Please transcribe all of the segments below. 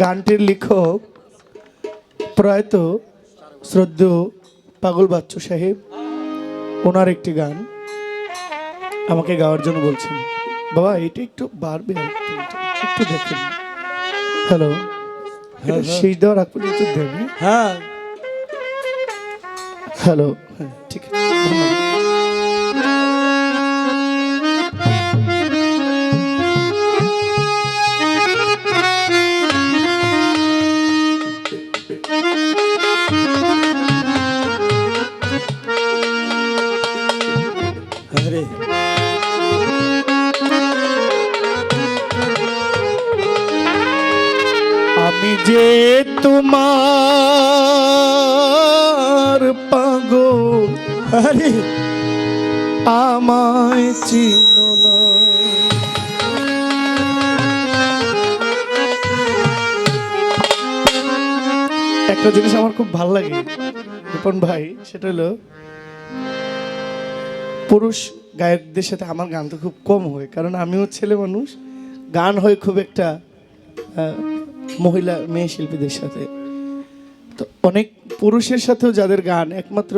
গানটির লেখক প্রয়াত শ্রদ্ধেয় পাগল বাচ্চু সাহেব ওনার একটি গান আমাকে গাওয়ার জন্য বলছেন। বাবা এটা একটু বাড়বে একটু, দেখেন। হ্যালো শেষ দেওয়ার আগ পর্যন্ত দেবে হ্যাঁ? হ্যালো হ্যাঁ ঠিক আছে। যে তোমার পাগল। আরে, আমায় চিনো একটা জিনিস আমার খুব ভালো লাগে, রিপন ভাই, সেটা হলো পুরুষ গায়কদের সাথে আমার গান তো খুব কম হয়, কারণ আমিও ছেলে মানুষ, গান হয় খুব একটা মহিলা মেয়ে শিল্পীদের সাথে। তো অনেক পুরুষের সাথেও যাদের গান একমাত্র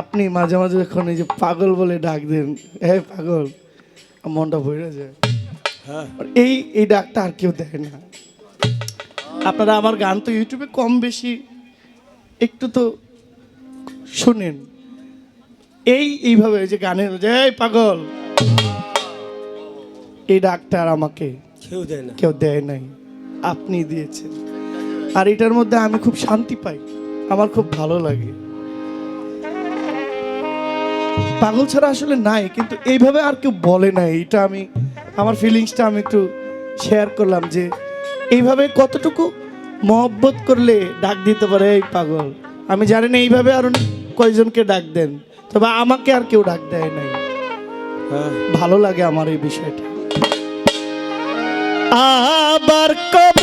আপনি মাঝে মাঝে যখন এই যে পাগল বলে ডাক দেন হ্যাঁ পাগল মনটা ভরে যায়। হ্যাঁ। এই এই ডাকটা আর কেউ দেয় না। আপনারা আমার গান তো ইউটিউবে কম বেশি একটু তো শুনেন। এই এইভাবে যে গানের যে পাগল এই ডাকটা আর আমাকে কেউ দেয় না। কেউ দেয় নাই। আপনি দিয়েছেন। আর এটার মধ্যে আমি খুব শান্তি পাই। আমার খুব ভালো লাগে। পাগল ছাড়া আসলে নাই কিন্তু এইভাবে আর কেউ বলে নাই। এটা আমি আমার ফিলিংসটা আমি একটু শেয়ার করলাম যে এইভাবে কতটুকু মহব্বত করলে ডাক দিতে পারে এই পাগল? আমি জানি না এইভাবে আরও কয়জনকে ডাক দেন তবে আমাকে আর কেউ ডাক দেয় নাই। হ্যাঁ। ভালো লাগে আমার এই বিষয়টা। আবার কবে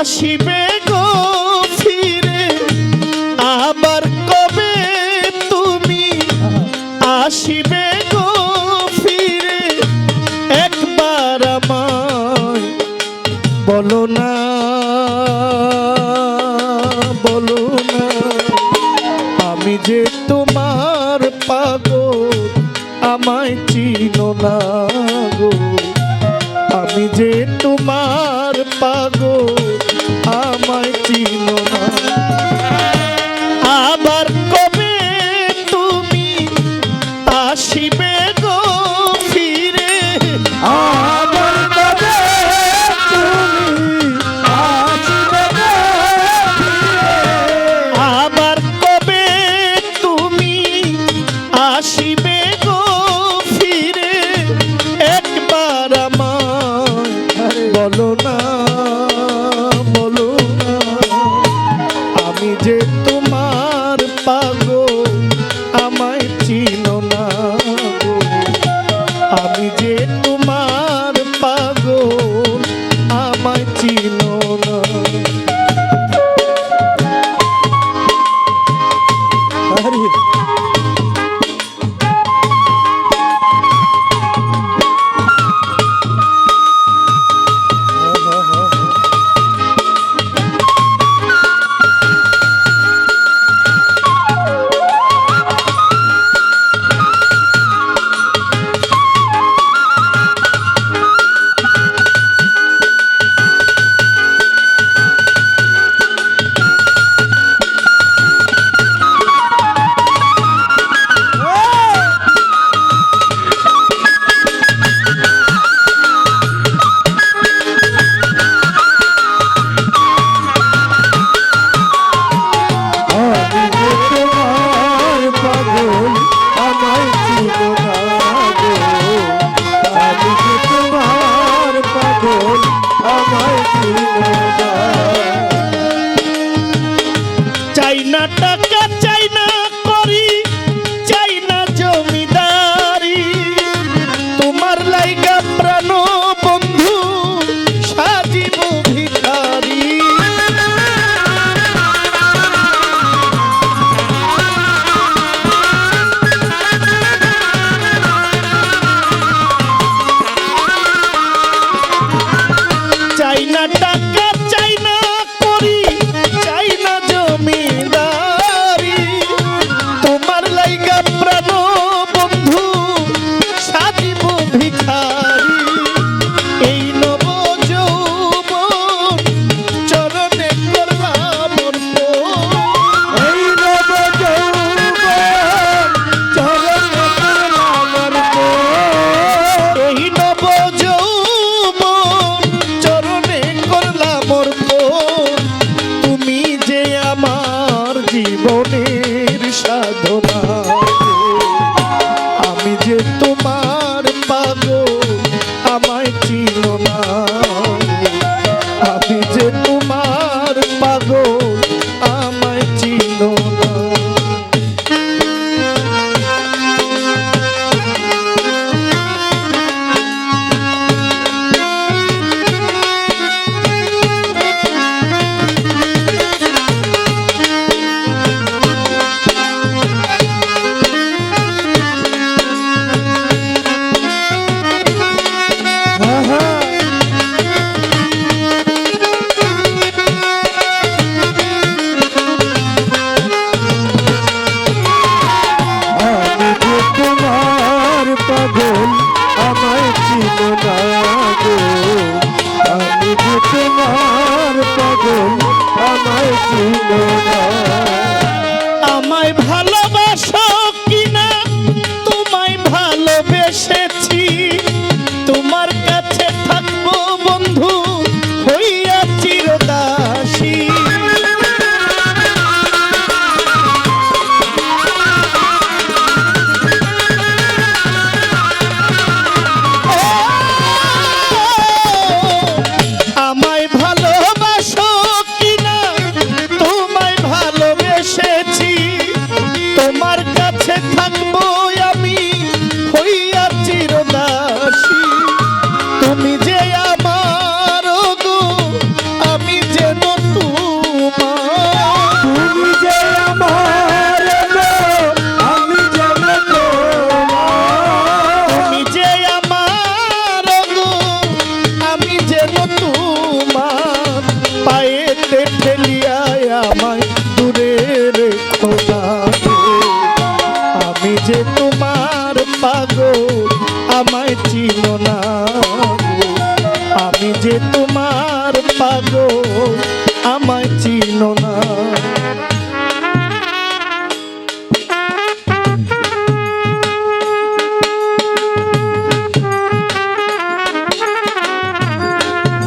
আসিবে গো ফিরে। আবার কবে তুমি আসিবে গো ফিরে? একবার আমায় বলো না বলো না। আমি যে তোমার পাগল, আমায় চিনো না গো। আমি যে তোমার পাগল আরাধনা না আমি যে তোমার পাগ আমায় চিন না।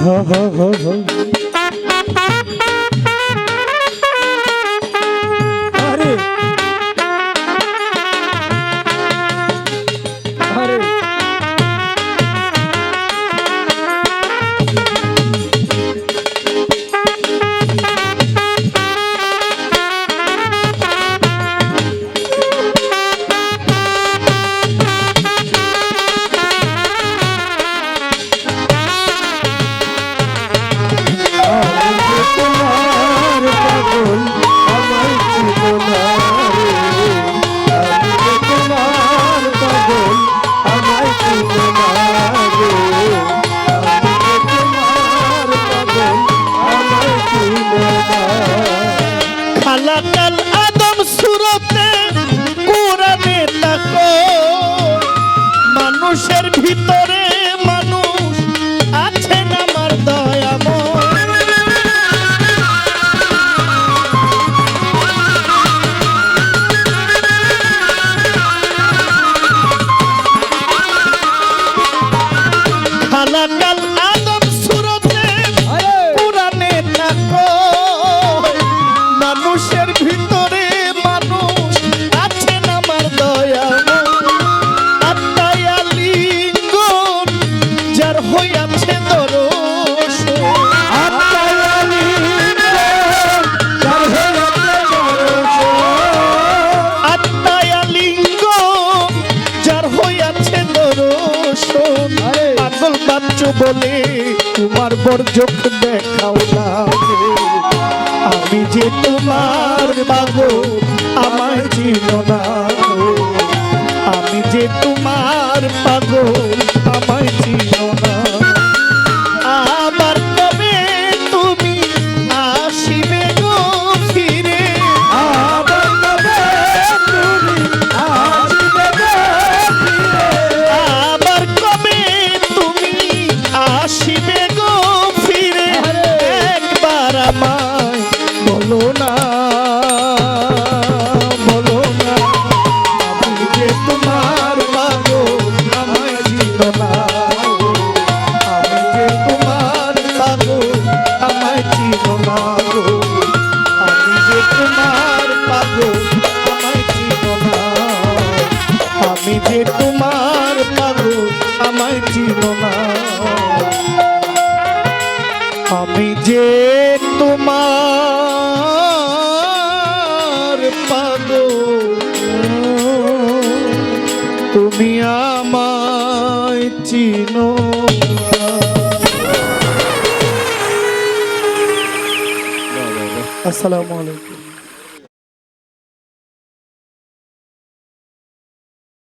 হ। দেখাও না আমি যে তোমার বাবু আমার ছিল আমি যে তোমার পাগল। আসসালামু আলাইকুম।